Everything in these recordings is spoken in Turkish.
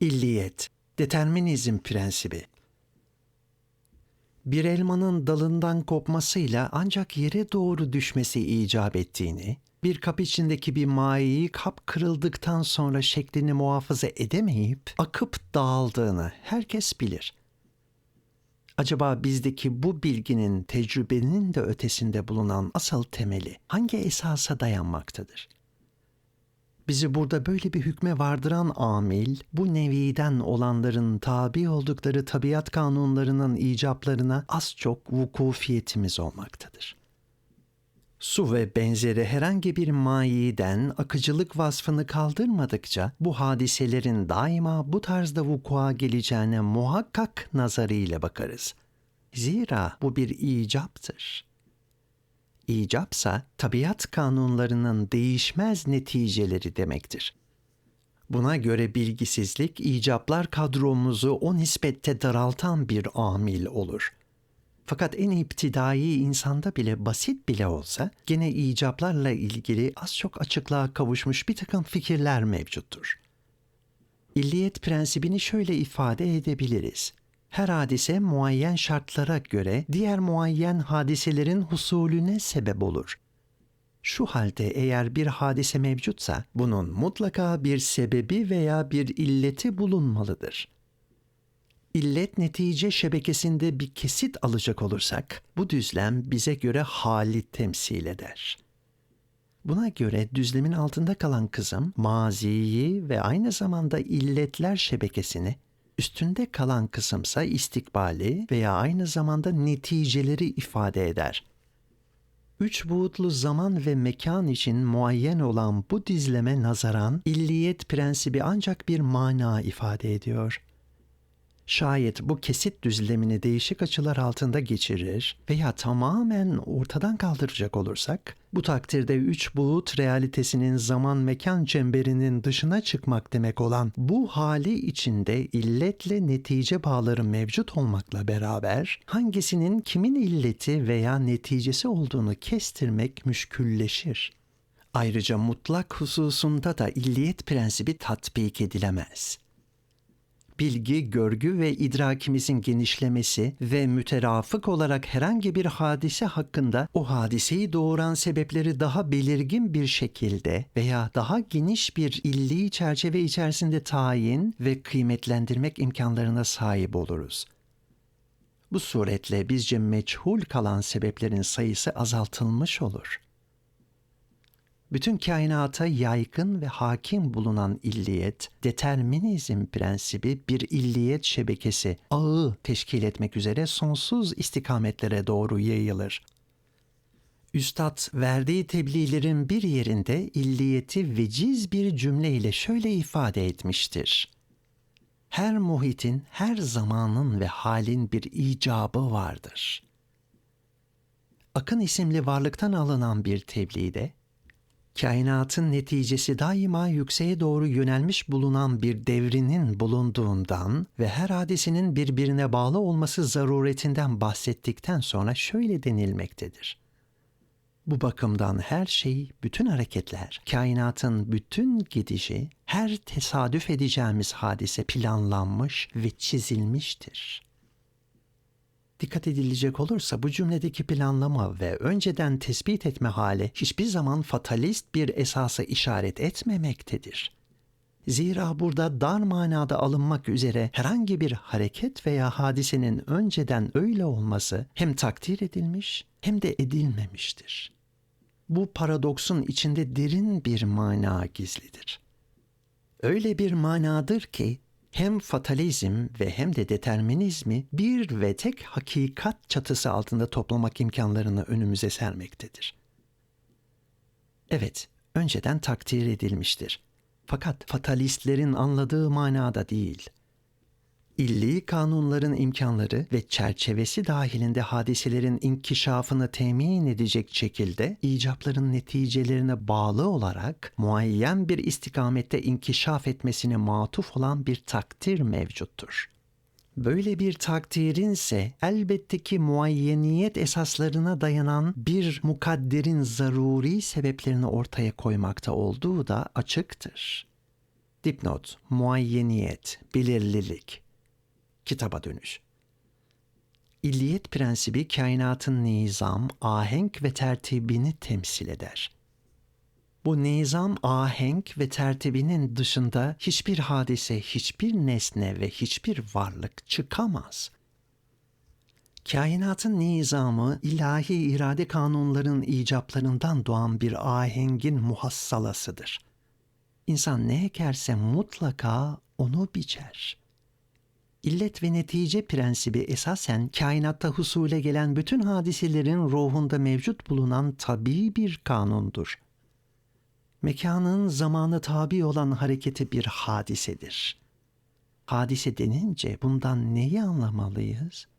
İlliyet, determinizm prensibi. Bir elmanın dalından kopmasıyla ancak yere doğru düşmesi icap ettiğini, bir kap içindeki bir mayeyi kap kırıldıktan sonra şeklini muhafaza edemeyip akıp dağıldığını herkes bilir. Acaba bizdeki bu bilginin tecrübenin de ötesinde bulunan asıl temeli hangi esasa dayanmaktadır? Bizi burada böyle bir hükme vardıran amil, bu neviden olanların tabi oldukları tabiat kanunlarının icaplarına az çok vukufiyetimiz olmaktadır. Su ve benzeri herhangi bir mayiden akıcılık vasfını kaldırmadıkça bu hadiselerin daima bu tarzda vukua geleceğine muhakkak nazarıyla bakarız. Zira bu bir icaptır. İcapsa tabiat kanunlarının değişmez neticeleri demektir. Buna göre bilgisizlik icaplar kadromuzu o nispette daraltan bir amil olur.'' Fakat en iptidai insanda bile basit bile olsa gene icaplarla ilgili az çok açıklığa kavuşmuş bir takım fikirler mevcuttur. İlliyet prensibini şöyle ifade edebiliriz. Her hadise muayyen şartlara göre diğer muayyen hadiselerin husulüne sebep olur. Şu halde eğer bir hadise mevcutsa bunun mutlaka bir sebebi veya bir illeti bulunmalıdır.'' illet netice şebekesinde bir kesit alacak olursak bu düzlem bize göre hali temsil eder. Buna göre düzlemin altında kalan kısım maziyi ve aynı zamanda illetler şebekesini, üstünde kalan kısımsa istikbali veya aynı zamanda neticeleri ifade eder. Üç boyutlu zaman ve mekan için muayyen olan bu dizleme nazaran illiyet prensibi ancak bir mana ifade ediyor.'' Şayet bu kesit düzlemini değişik açılar altında geçirir veya tamamen ortadan kaldıracak olursak, bu takdirde üç buğut realitesinin zaman mekan çemberinin dışına çıkmak demek olan bu hali içinde illetle netice bağları mevcut olmakla beraber hangisinin kimin illeti veya neticesi olduğunu kestirmek müşkülleşir. Ayrıca mutlak hususunda da illiyet prensibi tatbik edilemez.'' Bilgi, görgü ve idrakimizin genişlemesi ve müterafık olarak herhangi bir hadise hakkında o hadiseyi doğuran sebepleri daha belirgin bir şekilde veya daha geniş bir illi çerçeve içerisinde tayin ve kıymetlendirmek imkanlarına sahip oluruz. Bu suretle bizce meçhul kalan sebeplerin sayısı azaltılmış olur.'' Bütün kainata yaygın ve hakim bulunan illiyet, determinizm prensibi bir illiyet şebekesi, ağı teşkil etmek üzere sonsuz istikametlere doğru yayılır. Üstad verdiği tebliğlerin bir yerinde illiyeti veciz bir cümle ile şöyle ifade etmiştir. Her muhitin, her zamanın ve halin bir icabı vardır. Akın isimli varlıktan alınan bir tebliğde, kainatın neticesi daima yükseğe doğru yönelmiş bulunan bir devrinin bulunduğundan ve her hadisenin birbirine bağlı olması zaruretinden bahsettikten sonra şöyle denilmektedir. Bu bakımdan her şey, bütün hareketler, kainatın bütün gidişi, her tesadüf edeceğimiz hadise planlanmış ve çizilmiştir.'' Dikkat edilecek olursa bu cümledeki planlama ve önceden tespit etme hali hiçbir zaman fatalist bir esasa işaret etmemektedir. Zira burada dar manada alınmak üzere herhangi bir hareket veya hadisenin önceden öyle olması hem takdir edilmiş hem de edilmemiştir. Bu paradoksun içinde derin bir mana gizlidir. Öyle bir manadır ki hem fatalizm ve hem de determinizmi bir ve tek hakikat çatısı altında toplamak imkanlarını önümüze sermektedir. Evet, önceden takdir edilmiştir. Fakat fatalistlerin anladığı manada değil.'' İlli kanunların imkanları ve çerçevesi dahilinde hadiselerin inkişafını temin edecek şekilde icapların neticelerine bağlı olarak muayyen bir istikamette inkişaf etmesine matuf olan bir takdir mevcuttur. Böyle bir takdirin ise elbette ki muayyeniyet esaslarına dayanan bir mukadderin zaruri sebeplerini ortaya koymakta olduğu da açıktır. Dipnot, muayyeniyet, belirlilik. Kitaba dönüş. İlliyet prensibi kainatın nizam, ahenk ve tertibini temsil eder. Bu nizam, ahenk ve tertibinin dışında hiçbir hadise, hiçbir nesne ve hiçbir varlık çıkamaz. Kainatın nizamı ilahi irade kanunların icaplarından doğan bir ahengin muhassalasıdır. İnsan ne ekerse mutlaka onu biçer. İllet ve netice prensibi esasen kainatta husule gelen bütün hadiselerin ruhunda mevcut bulunan tabii bir kanundur. Mekanın zamanı tabi olan hareketi bir hadisedir. Hadise denince bundan neyi anlamalıyız?''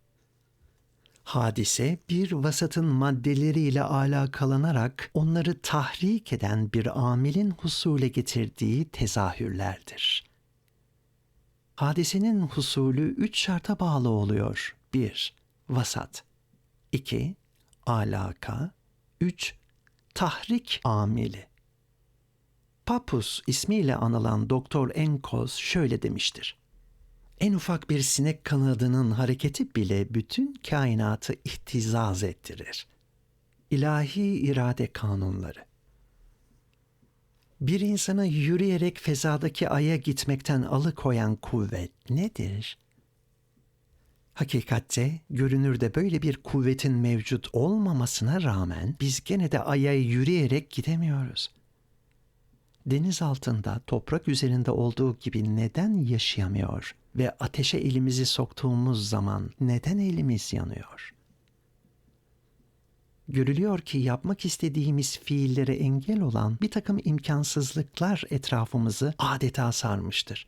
Hadise bir vasatın maddeleriyle alakalanarak onları tahrik eden bir amilin husule getirdiği tezahürlerdir. Hadisenin husulü üç şarta bağlı oluyor. 1. Vasat 2. Alaka 3. Tahrik amili Papus ismiyle anılan Doktor Enkos şöyle demiştir. En ufak bir sinek kanadının hareketi bile bütün kainatı ihtizaz ettirir. İlahi irade kanunları. Bir insana yürüyerek fezadaki aya gitmekten alıkoyan kuvvet nedir? Hakikatte görünürde böyle bir kuvvetin mevcut olmamasına rağmen biz gene de aya yürüyerek gidemiyoruz. Deniz altında, toprak üzerinde olduğu gibi neden yaşayamıyor ve ateşe elimizi soktuğumuz zaman neden elimiz yanıyor? Görülüyor ki yapmak istediğimiz fiillere engel olan bir takım imkansızlıklar etrafımızı adeta sarmıştır.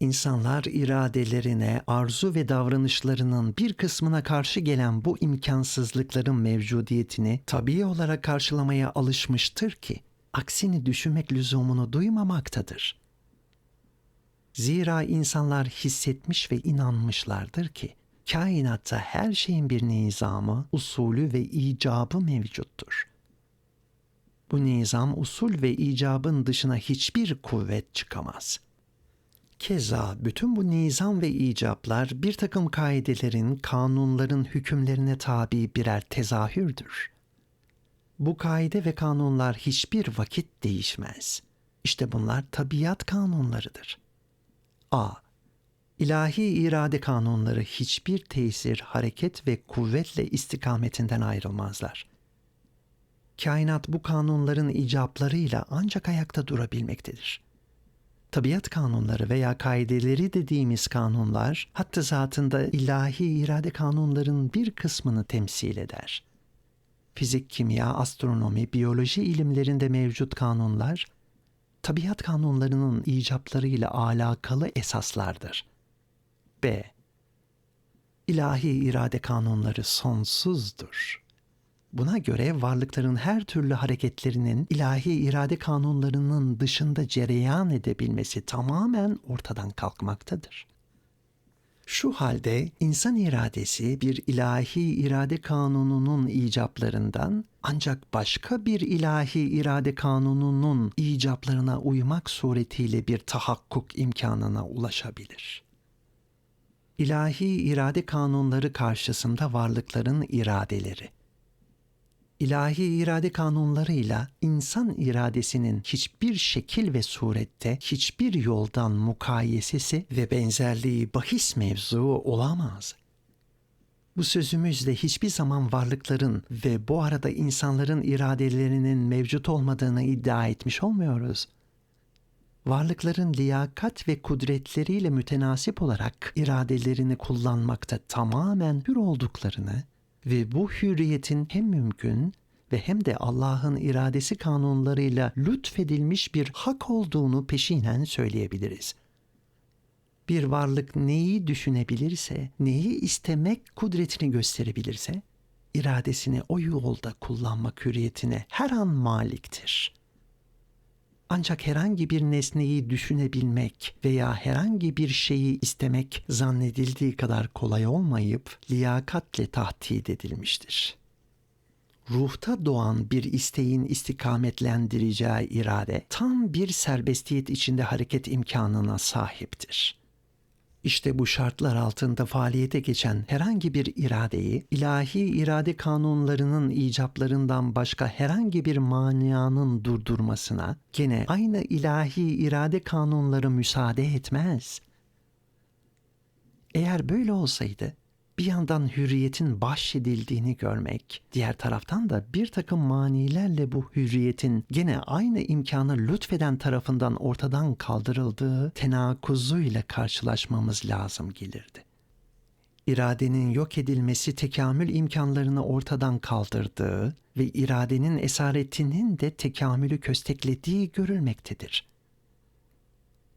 İnsanlar iradelerine, arzu ve davranışlarının bir kısmına karşı gelen bu imkansızlıkların mevcudiyetini tabii olarak karşılamaya alışmıştır ki aksini düşünmek lüzumunu duymamaktadır. Zira insanlar hissetmiş ve inanmışlardır ki kainatta her şeyin bir nizamı, usulü ve icabı mevcuttur. Bu nizam, usul ve icabın dışına hiçbir kuvvet çıkamaz. Keza bütün bu nizam ve icaplar bir takım kaidelerin, kanunların hükümlerine tabi birer tezahürdür. Bu kaide ve kanunlar hiçbir vakit değişmez. İşte bunlar tabiat kanunlarıdır.'' A. İlahi irade kanunları hiçbir tesir, hareket ve kuvvetle istikametinden ayrılmazlar. Kainat bu kanunların icaplarıyla ancak ayakta durabilmektedir. Tabiat kanunları veya kaideleri dediğimiz kanunlar, hatta zatında ilahi irade kanunların bir kısmını temsil eder. Fizik, kimya, astronomi, biyoloji ilimlerinde mevcut kanunlar, tabiat kanunlarının icaplarıyla alakalı esaslardır. B. İlahi irade kanunları sonsuzdur. Buna göre varlıkların her türlü hareketlerinin ilahi irade kanunlarının dışında cereyan edebilmesi tamamen ortadan kalkmaktadır. Şu halde insan iradesi bir ilahi irade kanununun icaplarından ancak başka bir ilahi irade kanununun icaplarına uymak suretiyle bir tahakkuk imkanına ulaşabilir. İlahi irade kanunları karşısında varlıkların iradeleri ilahi irade kanunlarıyla insan iradesinin hiçbir şekil ve surette hiçbir yoldan mukayesesi ve benzerliği bahis mevzu olamaz. Bu sözümüzle hiçbir zaman varlıkların ve bu arada insanların iradelerinin mevcut olmadığını iddia etmiş olmuyoruz. Varlıkların liyakat ve kudretleriyle mütenasip olarak iradelerini kullanmakta tamamen hür olduklarını ve bu hürriyetin hem mümkün ve hem de Allah'ın iradesi kanunlarıyla lütfedilmiş bir hak olduğunu peşinen söyleyebiliriz. Bir varlık neyi düşünebilirse, neyi istemek kudretini gösterebilirse, iradesini o yolda kullanmak hürriyetine her an maliktir.'' Ancak herhangi bir nesneyi düşünebilmek veya herhangi bir şeyi istemek zannedildiği kadar kolay olmayıp liyakatle tahdit edilmiştir. ruhta doğan bir isteğin istikametlendireceği irade tam bir serbestiyet içinde hareket imkanına sahiptir. İşte bu şartlar altında faaliyete geçen herhangi bir iradeyi ilahi irade kanunlarının icaplarından başka herhangi bir manianın durdurmasına gene aynı ilahi irade kanunları müsaade etmez. Eğer böyle olsaydı bir yandan hürriyetin bahşedildiğini görmek, diğer taraftan da bir takım manilerle bu hürriyetin gene aynı imkanı lütfeden tarafından ortadan kaldırıldığı tenakuzuyla karşılaşmamız lazım gelirdi. İradenin yok edilmesi tekamül imkanlarını ortadan kaldırdığı ve iradenin esaretinin de tekamülü kösteklediği görülmektedir.''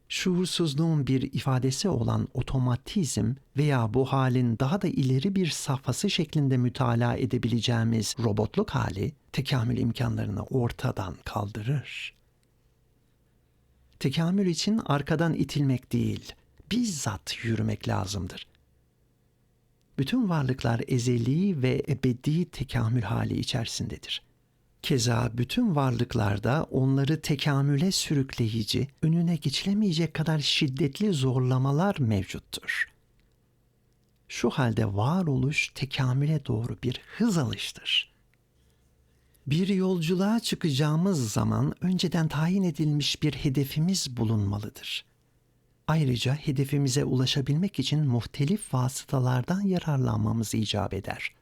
Şuursuzluğun bir ifadesi olan otomatizm veya bu halin daha da ileri bir safhası şeklinde mütalaa edebileceğimiz robotluk hali tekamül imkanlarını ortadan kaldırır. Tekamül için arkadan itilmek değil, bizzat yürümek lazımdır. Bütün varlıklar ezeli ve ebedi tekamül hali içerisindedir. Keza bütün varlıklarda onları tekamüle sürükleyici, önüne geçilemeyecek kadar şiddetli zorlamalar mevcuttur. Şu halde varoluş tekamüle doğru bir hız alıştır. Bir yolculuğa çıkacağımız zaman önceden tayin edilmiş bir hedefimiz bulunmalıdır. Ayrıca hedefimize ulaşabilmek için muhtelif vasıtalardan yararlanmamız icap eder.''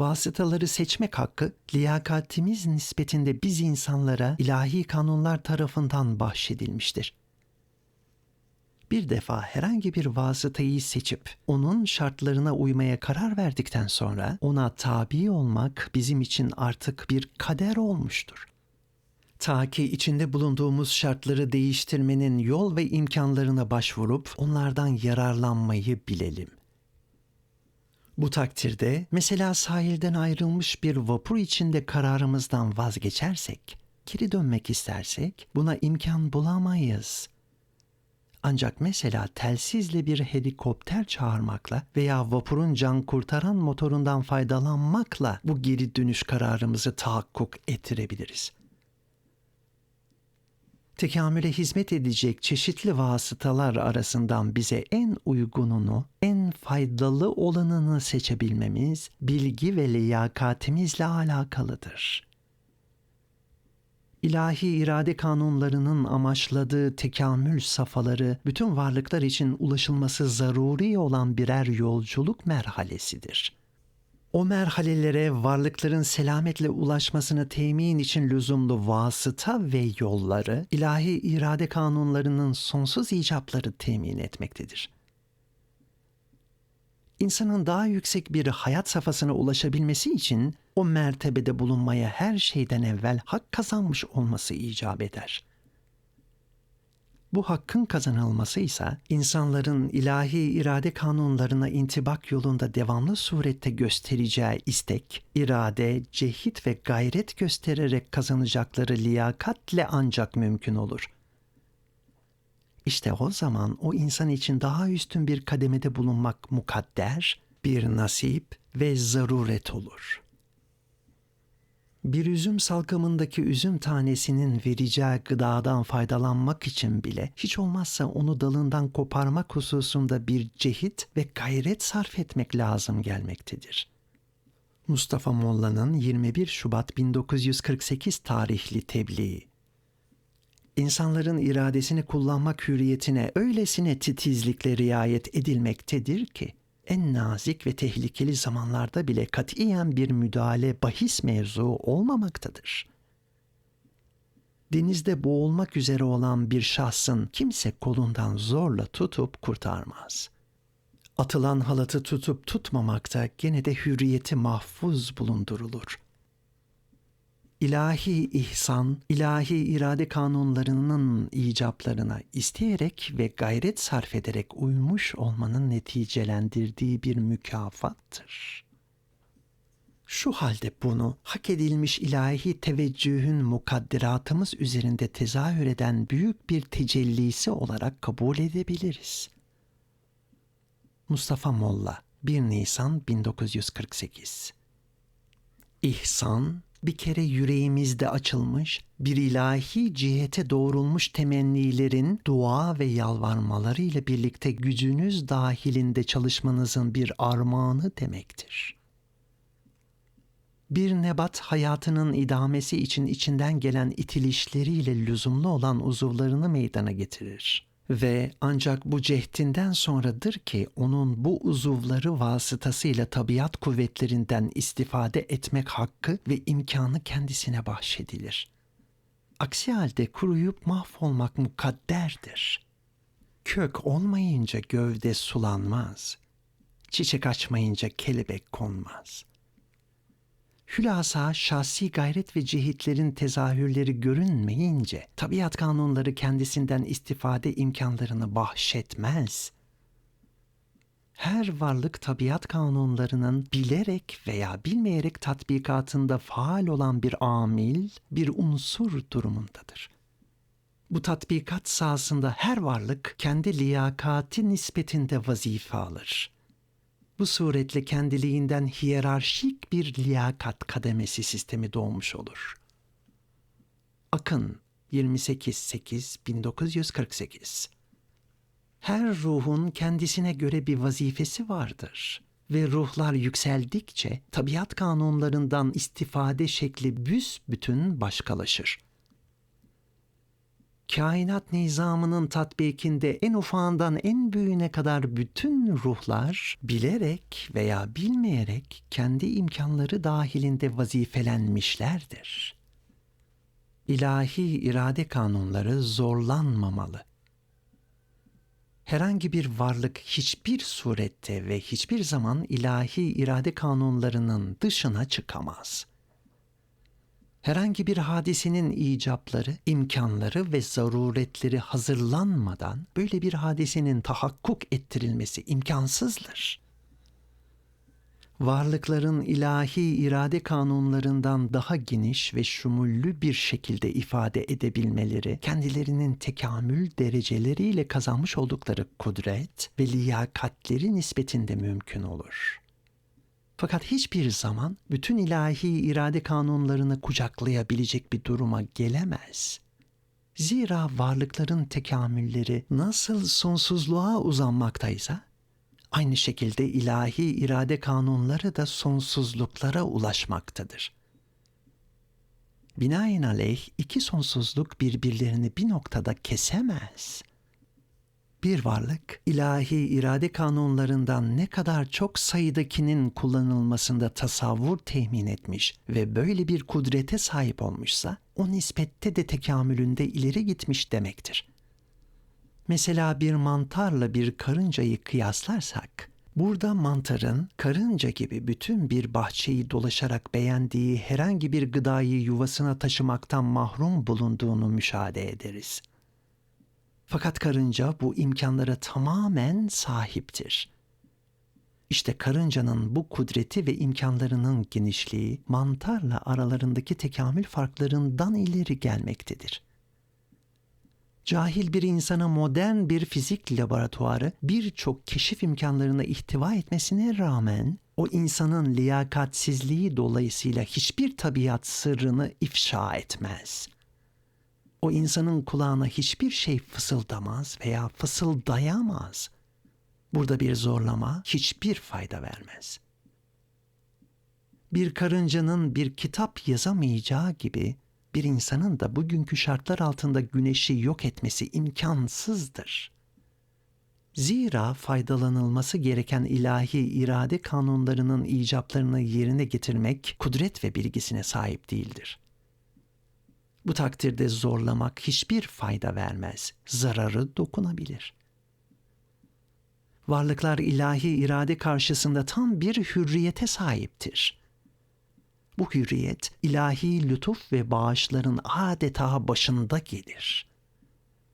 Vasıtaları seçmek hakkı liyakatimiz nispetinde biz insanlara ilahi kanunlar tarafından bahşedilmiştir. Bir defa herhangi bir vasıtayı seçip onun şartlarına uymaya karar verdikten sonra ona tabi olmak bizim için artık bir kader olmuştur. Ta ki içinde bulunduğumuz şartları değiştirmenin yol ve imkanlarına başvurup onlardan yararlanmayı bilelim. Bu takdirde mesela sahilden ayrılmış bir vapur içinde kararımızdan vazgeçersek, geri dönmek istersek buna imkan bulamayız. Ancak mesela telsizle bir helikopter çağırmakla veya vapurun can kurtaran motorundan faydalanmakla bu geri dönüş kararımızı tahakkuk ettirebiliriz tekamüle hizmet edecek çeşitli vasıtalar arasından bize en uygununu, en faydalı olanını seçebilmemiz bilgi ve liyakatimizle alakalıdır. İlahi irade kanunlarının amaçladığı tekamül safhaları bütün varlıklar için ulaşılması zaruri olan birer yolculuk merhalesidir.'' O merhalelere varlıkların selametle ulaşmasını temin için lüzumlu vasıta ve yolları ilahi irade kanunlarının sonsuz icapları temin etmektedir. İnsanın daha yüksek bir hayat safhasına ulaşabilmesi için o mertebede bulunmaya her şeyden evvel hak kazanmış olması icap eder.'' Bu hakkın kazanılması ise insanların ilahi irade kanunlarına intibak yolunda devamlı surette göstereceği istek, irade, cehit ve gayret göstererek kazanacakları liyakatle ancak mümkün olur. İşte o zaman o insan için daha üstün bir kademede bulunmak mukadder, bir nasip ve zaruret olur.'' Bir üzüm salkımındaki üzüm tanesinin vereceği gıdadan faydalanmak için bile hiç olmazsa onu dalından koparmak hususunda bir cehit ve gayret sarf etmek lazım gelmektedir. Mustafa Molla'nın 21 Şubat 1948 tarihli tebliği İnsanların iradesini kullanmak hürriyetine öylesine titizlikle riayet edilmektedir ki, en nazik ve tehlikeli zamanlarda bile katiyen bir müdahale bahis mevzu olmamaktadır. Denizde boğulmak üzere olan bir şahsın kimse kolundan zorla tutup kurtarmaz. Atılan halatı tutup tutmamakta gene de hürriyeti mahfuz bulundurulur.'' İlahi ihsan, ilahi irade kanunlarının icaplarına isteyerek ve gayret sarf ederek uymuş olmanın neticelendirdiği bir mükafattır. Şu halde bunu hak edilmiş ilahi teveccühün mukadderatımız üzerinde tezahür eden büyük bir tecellisi olarak kabul edebiliriz. Mustafa Molla 1 Nisan 1948 İhsan bir kere yüreğimizde açılmış, bir ilahi cihete doğrulmuş temennilerin dua ve yalvarmaları ile birlikte gücünüz dahilinde çalışmanızın bir armağanı demektir. Bir nebat hayatının idamesi için içinden gelen itilişleriyle lüzumlu olan uzuvlarını meydana getirir. Ve ancak bu cehdinden sonradır ki onun bu uzuvları vasıtasıyla tabiat kuvvetlerinden istifade etmek hakkı ve imkanı kendisine bahşedilir. Aksi halde kuruyup mahvolmak mukadderdir. Kök olmayınca gövde sulanmaz. Çiçek açmayınca kelebek konmaz.'' Hülasa şahsi gayret ve cihitlerin tezahürleri görünmeyince tabiat kanunları kendisinden istifade imkanlarını bahşetmez. Her varlık tabiat kanunlarının bilerek veya bilmeyerek tatbikatında faal olan bir amil, bir unsur durumundadır. Bu tatbikat sahasında her varlık kendi liyakati nispetinde vazife alır.'' Bu suretle kendiliğinden hiyerarşik bir liyakat kademesi sistemi doğmuş olur. Akın 28.8.1948 Her ruhun kendisine göre bir vazifesi vardır ve ruhlar yükseldikçe tabiat kanunlarından istifade şekli büsbütün başkalaşır.'' Kainat nizamının tatbikinde en ufağından en büyüğüne kadar bütün ruhlar bilerek veya bilmeyerek kendi imkanları dahilinde vazifelenmişlerdir. İlahi irade kanunları zorlanmamalı. Herhangi bir varlık hiçbir surette ve hiçbir zaman ilahi irade kanunlarının dışına çıkamaz.'' Herhangi bir hadisenin icapları, imkanları ve zaruretleri hazırlanmadan böyle bir hadisenin tahakkuk ettirilmesi imkansızdır. Varlıkların ilahi irade kanunlarından daha geniş ve şumullü bir şekilde ifade edebilmeleri, kendilerinin tekamül dereceleriyle kazanmış oldukları kudret ve liyakatleri nispetinde mümkün olur.'' Fakat hiçbir zaman bütün ilahi irade kanunlarını kucaklayabilecek bir duruma gelemez. Zira varlıkların tekamülleri nasıl sonsuzluğa uzanmaktaysa, aynı şekilde ilahi irade kanunları da sonsuzluklara ulaşmaktadır. Binaenaleyh iki sonsuzluk birbirlerini bir noktada kesemez bir varlık ilahi irade kanunlarından ne kadar çok sayıdakinin kullanılmasında tasavvur temin etmiş ve böyle bir kudrete sahip olmuşsa o nispette de tekamülünde ileri gitmiş demektir. Mesela bir mantarla bir karıncayı kıyaslarsak Burada mantarın karınca gibi bütün bir bahçeyi dolaşarak beğendiği herhangi bir gıdayı yuvasına taşımaktan mahrum bulunduğunu müşahede ederiz. Fakat karınca bu imkanlara tamamen sahiptir. İşte karıncanın bu kudreti ve imkanlarının genişliği mantarla aralarındaki tekamül farklarından ileri gelmektedir. Cahil bir insana modern bir fizik laboratuvarı birçok keşif imkanlarına ihtiva etmesine rağmen o insanın liyakatsizliği dolayısıyla hiçbir tabiat sırrını ifşa etmez.'' O insanın kulağına hiçbir şey fısıldamaz veya fısıldayamaz. Burada bir zorlama hiçbir fayda vermez. Bir karıncanın bir kitap yazamayacağı gibi bir insanın da bugünkü şartlar altında güneşi yok etmesi imkansızdır. Zira faydalanılması gereken ilahi irade kanunlarının icaplarını yerine getirmek kudret ve bilgisine sahip değildir.'' Bu takdirde zorlamak hiçbir fayda vermez, zararı dokunabilir. Varlıklar ilahi irade karşısında tam bir hürriyete sahiptir. Bu hürriyet ilahi lütuf ve bağışların adeta başında gelir.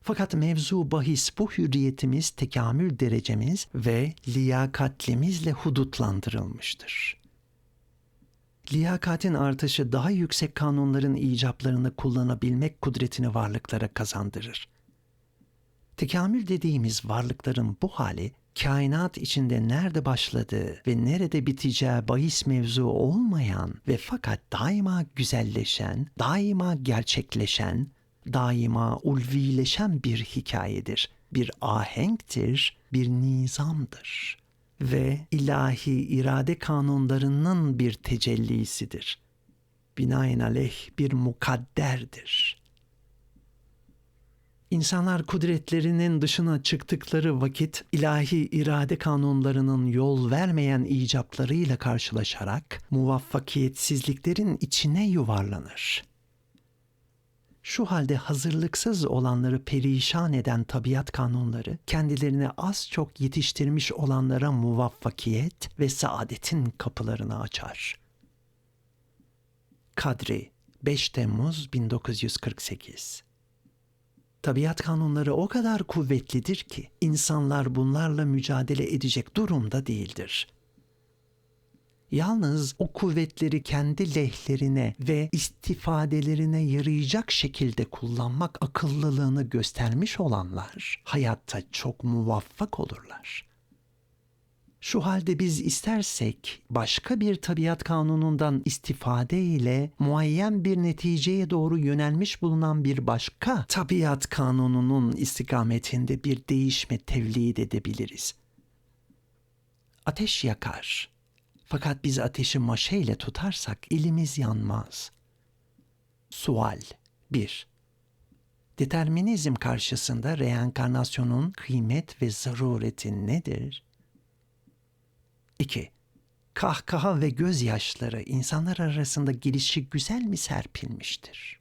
Fakat mevzu bahis bu hürriyetimiz, tekamül derecemiz ve liyakatlimizle hudutlandırılmıştır liyakatin artışı daha yüksek kanunların icaplarını kullanabilmek kudretini varlıklara kazandırır. Tekamül dediğimiz varlıkların bu hali kainat içinde nerede başladığı ve nerede biteceği bahis mevzu olmayan ve fakat daima güzelleşen, daima gerçekleşen, daima ulvileşen bir hikayedir. Bir ahenktir, bir nizamdır ve ilahi irade kanunlarının bir tecellisidir. Binaenaleyh bir mukadderdir. İnsanlar kudretlerinin dışına çıktıkları vakit ilahi irade kanunlarının yol vermeyen icaplarıyla karşılaşarak muvaffakiyetsizliklerin içine yuvarlanır. Şu halde hazırlıksız olanları perişan eden tabiat kanunları kendilerini az çok yetiştirmiş olanlara muvaffakiyet ve saadetin kapılarını açar. Kadri 5 Temmuz 1948 Tabiat kanunları o kadar kuvvetlidir ki insanlar bunlarla mücadele edecek durumda değildir. Yalnız o kuvvetleri kendi lehlerine ve istifadelerine yarayacak şekilde kullanmak akıllılığını göstermiş olanlar hayatta çok muvaffak olurlar. Şu halde biz istersek başka bir tabiat kanunundan istifade ile muayyen bir neticeye doğru yönelmiş bulunan bir başka tabiat kanununun istikametinde bir değişme tevlid edebiliriz. Ateş yakar. Fakat biz ateşi maşeyle tutarsak elimiz yanmaz. Sual 1. Determinizm karşısında reenkarnasyonun kıymet ve zarureti nedir? 2. Kahkaha ve gözyaşları insanlar arasında gelişi güzel mi serpilmiştir?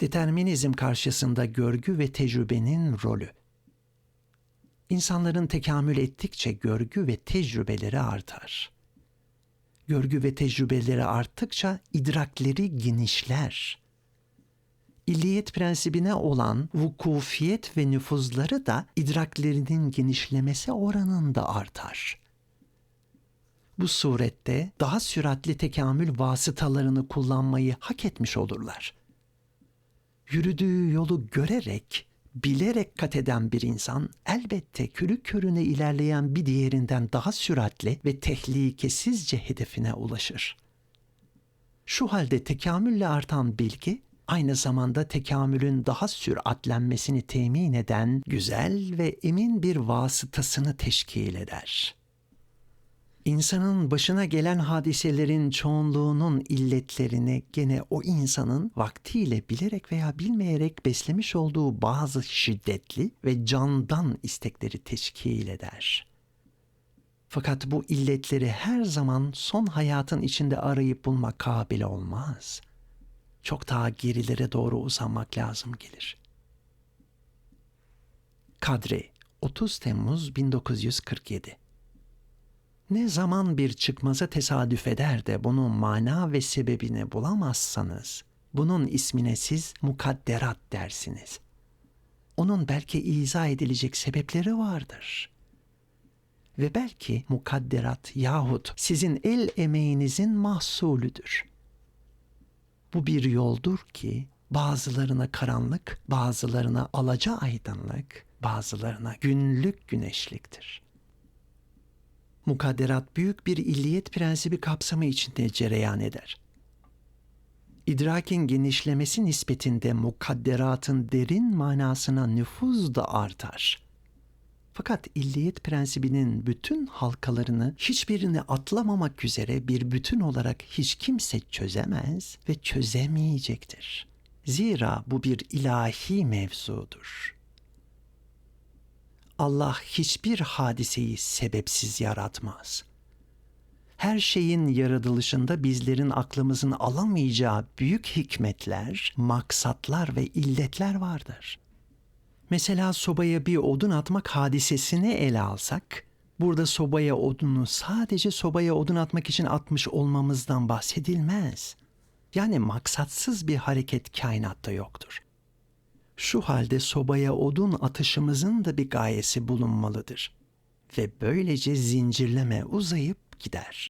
Determinizm karşısında görgü ve tecrübenin rolü. İnsanların tekamül ettikçe görgü ve tecrübeleri artar. Görgü ve tecrübeleri arttıkça idrakleri genişler. İlliyet prensibine olan vukufiyet ve nüfuzları da idraklerinin genişlemesi oranında artar. Bu surette daha süratli tekamül vasıtalarını kullanmayı hak etmiş olurlar. Yürüdüğü yolu görerek bilerek kat eden bir insan elbette körü körüne ilerleyen bir diğerinden daha süratli ve tehlikesizce hedefine ulaşır. Şu halde tekamülle artan bilgi aynı zamanda tekamülün daha süratlenmesini temin eden güzel ve emin bir vasıtasını teşkil eder.'' İnsanın başına gelen hadiselerin çoğunluğunun illetlerini gene o insanın vaktiyle bilerek veya bilmeyerek beslemiş olduğu bazı şiddetli ve candan istekleri teşkil eder. Fakat bu illetleri her zaman son hayatın içinde arayıp bulmak kabil olmaz. Çok daha gerilere doğru uzanmak lazım gelir. Kadri 30 Temmuz 1947 ne zaman bir çıkmaza tesadüf eder de bunun mana ve sebebini bulamazsanız, bunun ismine siz mukadderat dersiniz. Onun belki izah edilecek sebepleri vardır. Ve belki mukadderat yahut sizin el emeğinizin mahsulüdür. Bu bir yoldur ki bazılarına karanlık, bazılarına alaca aydınlık, bazılarına günlük güneşliktir.'' Mukadderat büyük bir illiyet prensibi kapsamı içinde cereyan eder. İdrakin genişlemesi nispetinde mukadderatın derin manasına nüfuz da artar. Fakat illiyet prensibinin bütün halkalarını hiçbirini atlamamak üzere bir bütün olarak hiç kimse çözemez ve çözemeyecektir. Zira bu bir ilahi mevzudur.'' Allah hiçbir hadiseyi sebepsiz yaratmaz. Her şeyin yaratılışında bizlerin aklımızın alamayacağı büyük hikmetler, maksatlar ve illetler vardır. Mesela sobaya bir odun atmak hadisesini ele alsak, burada sobaya odunu sadece sobaya odun atmak için atmış olmamızdan bahsedilmez. Yani maksatsız bir hareket kainatta yoktur. Şu halde sobaya odun atışımızın da bir gayesi bulunmalıdır ve böylece zincirleme uzayıp gider.